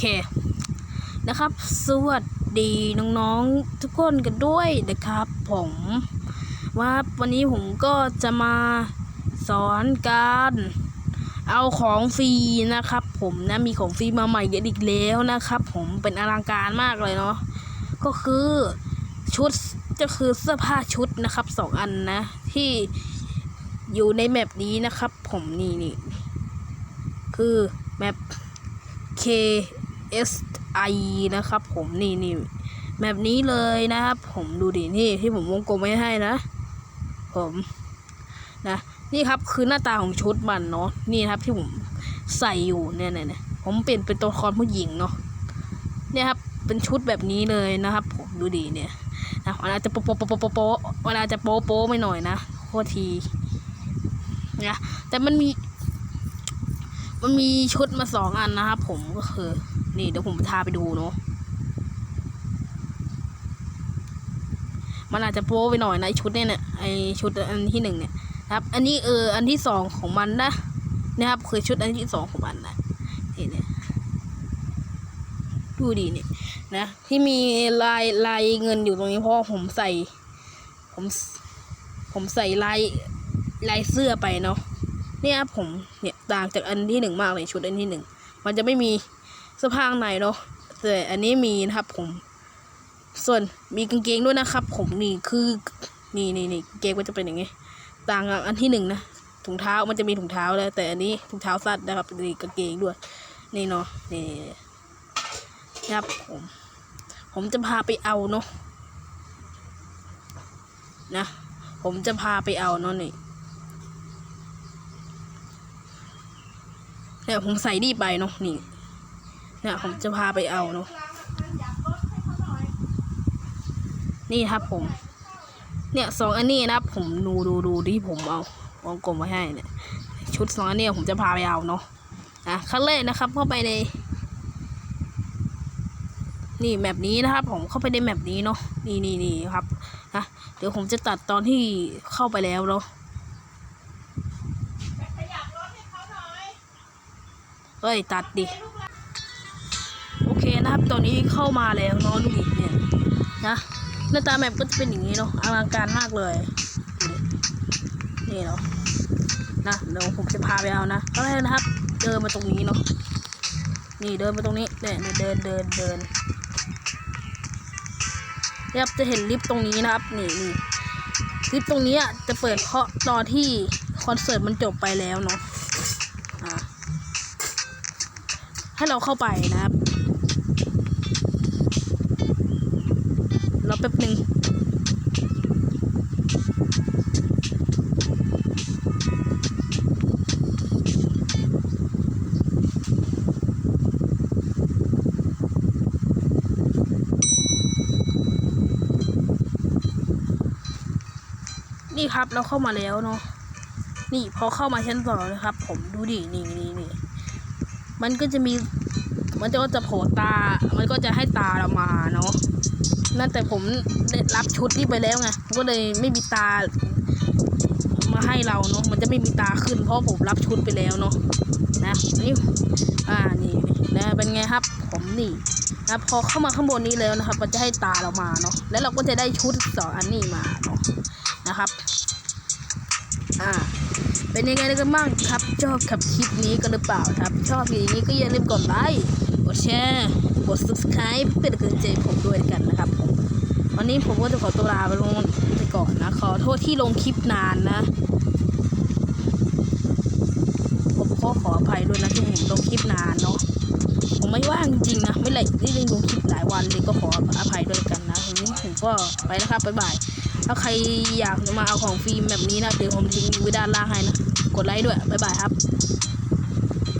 เคนะครับ สวัสดีน้องๆทุกคนกันด้วยนะครับ ผมว่าวันนี้ผมก็จะมาสอนการเอาของฟรีนะครับ ผมนะมีของฟรีมาใหม่เยอะอีกแล้วนะครับ ผมเป็นอลังการมากเลยเนาะก็คือชุดก็คือเสื้อผ้าชุดนะครับสองอันนะ ที่อยู่ในแมปนี้นะครับ ผมนี่นี่คือแมป SI นะครับผมนี่นี่แบบนี้เลยนะครับ ผมดูดินี่ที่ผมวงกลมไว้ให้นะ ผมนะนี่ครับคือหน้าตาของชุดมันเนาะนี่ครับที่ผมใส่อยู่เนี่ยเนี่ยเนี่ยผมเปลี่ยนเป็นตัวละครผู้หญิงเนาะเนี่ยครับเป็นชุดแบบนี้เลยนะครับ ผมดูดิเนี่ยนะมันอาจจะโป๊ะโป๊ะโป๊ะโป๊ะโป๊มันอาจจะโป๊ะโป๊ะไม่หน่อยนะโทษทีนะแต่มันมี มันมีชุดมาสองอันนะครับผมก็คือ นี่เดี๋ยวผมพาไปดูเนาะมันอาจจะโป๊ไปหน่อยนะชุดเนี่ยเนี่ยไอชุดอันที่หนึ่งเนี่ยนะครับ อันนี้เอออันที่สองของมันนะนะครับคือชุดอันที่สองของมันนะนี่เนี่ยดูดีนี่ยนะที่มีลายลายเงินอยู่ตรงนี้เพราะผมใส่ ผมผมใส่ลายลายเสื้อไปเนาะเนี่ยผมเนี่ยต่างจากอันที่หนึ่งมากเลยชุดอันที่หนึ่งมันจะไม่มี เสื้อผ้าข้างในเนาะแต่อันนี้มีนะครับผม ส่วนมีกางเกงด้วยนะครับ ผมนี่คือนี่นี่นี่กางเกงมันจะเป็นอย่างงี้ ต่างกับอันที่หนึ่งนะถุงเท้ามันจะมีถุงเท้าแล้ว แต่อันนี้ถุงเท้าสั้นนะครับนี่กางเกงด้วย นี่เนาะนี่นะครับผม ผมจะพาไปเอาเนาะนะ ผมจะพาไปเอาเนาะนี่เนี่ยผมใส่นี่ไปเนาะนี่ เนี่ยผมจะพาไปเอาเนาะนี่ครับผม เนี่ยสองอันนี้นะครับผมดูดูดูที่ผมเอาวงกลมไว้ให้เนี่ย ชุดสองอันนี้ผมจะพาไปเอาเนาะนะขั้นแรกนะครับ เข้าไปในนี่แมปนี้นะครับ ผมเข้าไปในแมปนี้เนาะนี่นี่นี่ครับนะเดี๋ยวผมจะตัดตอนที่เข้าไปแล้วเนาะเอ้ยตัดดิ นะครับ ตอนนี้เข้ามาแล้วเนาะดูดิเนี่ยนะหน้าตาแมปก็จะเป็นอย่างนี้เนาะอลังการมากเลย นี่เนาะนะเดี๋ยวผมจะพาไปเอานะก็แรกนะครับ เดินมาตรงนี้เนาะนี่เดินมาตรงนี้เนี่ยเนี่ยเดินเดินเดินเนี่ยครับจะเห็นลิฟต์ตรงนี้นะครับ นี่นี่ลิฟต์ตรงนี้อะจะเปิดเพราะตอนที่คอนเสิร์ตมันจบไปแล้วเนาะให้เราเข้าไปนะครับ รอแป๊บหนึ่งนี่ครับเราเข้ามาแล้วเนาะนี่พอเข้ามาชั้นสองนะครับ ผมดูดินี่นี่นี่มันก็จะมี มันก็จะโผล่ตา มันก็จะให้ตาเรามาเนาะ นั่นแต่ผมได้รับชุดนี้ไปแล้วไงก็เลยไม่มีตามาให้เราเนาะมันจะไม่มีตาขึ้น เพราะผมรับชุดไปแล้วเนาะนะนี่อ่านี่นะเป็นไงครับ ผมนี่นะพอเข้ามาข้างบนนี้แล้วนะครับ มันจะให้ตาเรามาเนาะแล้วเราก็จะได้ชุดสองอันนี้มาเนาะนะครับอ่าเป็นยังไงกันบ้างครับชอบกับคลิปนี้กันหรือเปล่าครับ ชอบอย่างนี้ก็อย่าลืมกดไลค์กดแชร์กด subscribe เพื่อเป็นกำลังใจผม นี้ผมก็จะขอตัวลาไปลงไปก่อนนะ ขอโทษที่ลงคลิปนานนะ ผมขอขออภัยด้วยนะที่ผมลงคลิปนานเนาะ ผมไม่ว่างจริงนะ ไม่เลยได้ลงคลิปหลายวันเลยก็ขออภัยด้วยกันนะทีนี้ผมก็ไปนะครับบ๊ายบาย ถ้าใครอยากมาเอาของฟรีแบบนี้นะเดี๋ยวผมทิ้งไว้ด้านล่างให้นะ กดไลค์ด้วยบ๊ายบายครับ